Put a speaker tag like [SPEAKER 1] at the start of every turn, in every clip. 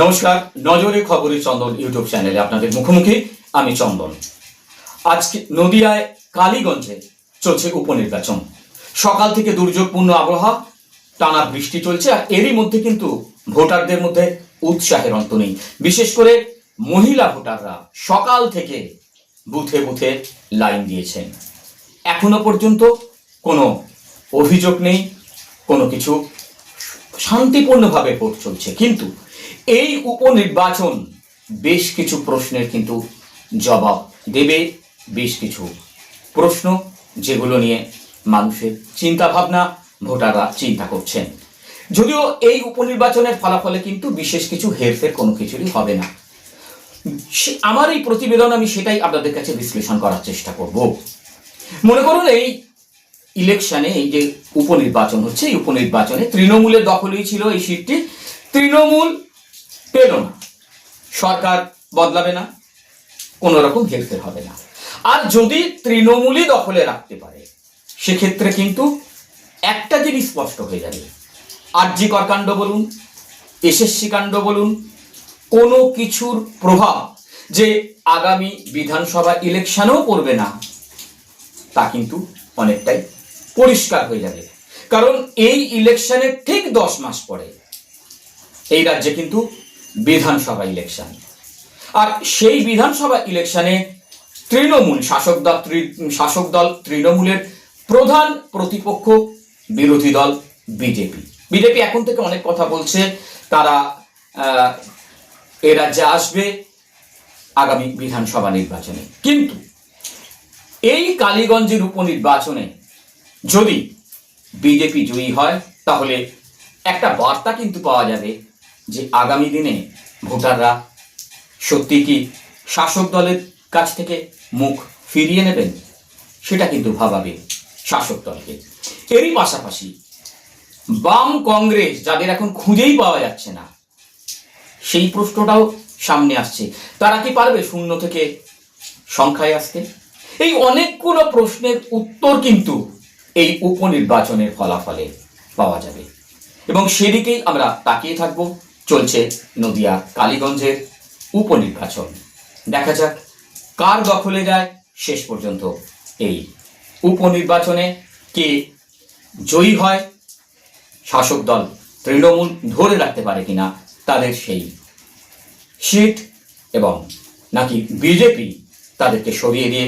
[SPEAKER 1] নমস্কার নজরে খবরের চন্দন ইউটিউব চ্যানেলে আপনাদের মুখোমুখি, আমি চন্দন। আজকে নদিয়ায় কালীগঞ্জে চলছে উপনির্বাচন। সকাল থেকে দুর্যোগপূর্ণ আবহাওয়া, টানা বৃষ্টি চলছে, আর এরই মধ্যে কিন্তু ভোটারদের মধ্যে উৎসাহের অন্ত নেই। বিশেষ করে মহিলা ভোটাররা সকাল থেকে বুথে বুথে লাইন দিয়েছেন। এখনও পর্যন্ত কোনো অভিযোগ নেই, কোনো কিছু শান্তিপূর্ণভাবে ভোট চলছে। কিন্তু এই উপনির্বাচন বেশ কিছু প্রশ্নের কিন্তু জবাব দেবে, বেশ কিছু প্রশ্ন যেগুলো নিয়ে মানুষের চিন্তা ভাবনা ভোটাররা চিন্তা করছেন। যদিও এই উপনির্বাচনের ফলাফলে কিন্তু বিশেষ কিছু হেরফের কোনো কিছুরই হবে না। আমার এই প্রতিবেদন আমি সেটাই আপনাদের কাছে বিশ্লেষণ করার চেষ্টা করব। মনে করুন এই ইলেকশনে এই যে উপনির্বাচন হচ্ছে, এই উপনির্বাচনে তৃণমূলের দখলেই ছিল এই সিটটি। তৃণমূল পেল না। সরকার বদলাবে না, কোনো রকম হেরফের হবে না। আর যদি তৃণমূলই দখলে রাখতে পারে, সেক্ষেত্রে কিন্তু একটা জিনিস স্পষ্ট হয়ে যাবে। আরজি কাণ্ড বলুন, এসএসসি কাণ্ড বলুন, কোনো কিছুর প্রভাব যে আগামী বিধানসভা ইলেকশনেও পড়বে না, তা কিন্তু অনেকটাই পরিষ্কার হয়ে যাবে। কারণ এই ইলেকশনের ঠিক দশ মাস পরে এই রাজ্যে কিন্তু বিধানসভা ইলেকশন আর সেই বিধানসভা ইলেকশনে তৃণমূল শাসক দল শাসক দল তৃণমূলের প্রধান প্রতিপক্ষ বিরোধী দল বিজেপি। বিজেপি এখন থেকে অনেক কথা বলছে, তারা এ রাজ্যে আসবে আগামী বিধানসভা নির্বাচনে। কিন্তু এই কালীগঞ্জের উপনির্বাচনে যদি বিজেপি জয়ী হয়, তাহলে একটা বার্তা কিন্তু পাওয়া যাবে যে আগামী দিনে ভোটাররা সত্যি কি শাসক দলের কাছ থেকে মুখ ফিরিয়ে নেবেন? সেটা কিন্তু ভাবাবে শাসক দলকে। এরই পাশাপাশি বাম কংগ্রেস, যাদের এখন খুঁজেই পাওয়া যাচ্ছে না, সেই প্রশ্নটাও সামনে আসছে। তারা কি পারবে শূন্য থেকে সংখ্যায় আসতে? এই অনেকগুলো প্রশ্নের উত্তর কিন্তু এই উপনির্বাচনের ফলাফলে পাওয়া যাবে। এবং সেদিকেই আমরা তাকিয়ে থাকব। চলছে নদিয়া কালীগঞ্জের উপনির্বাচন। দেখা যাক কার দখলে যায় শেষ পর্যন্ত এই উপনির্বাচনে কে জয়ী হয়। শাসক দল তৃণমূল ধরে রাখতে পারে কিনা তাদের সেই সিট এবং নাকি বিজেপি তাদেরকে সরিয়ে দিয়ে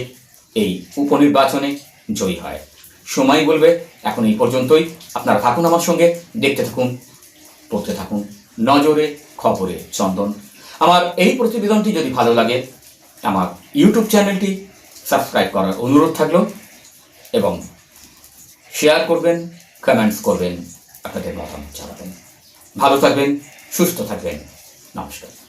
[SPEAKER 1] এই উপনির্বাচনে জয়ী হয়। সময় বলবে, এখন এই পর্যন্তই। আপনারা থাকুন আমার সঙ্গে, দেখতে থাকুন, পড়তে থাকুন। নজরে খবরে, চন্দন। আমার এই প্রতিবেদনটি যদি ভালো লাগে, আমার ইউটিউব চ্যানেলটি সাবস্ক্রাইব করার অনুরোধ থাকল এবং শেয়ার করবেন, কমেন্টস করবেন, আপনাদের মতামত জানাবেন। ভালো থাকবেন, সুস্থ থাকবেন। নমস্কার।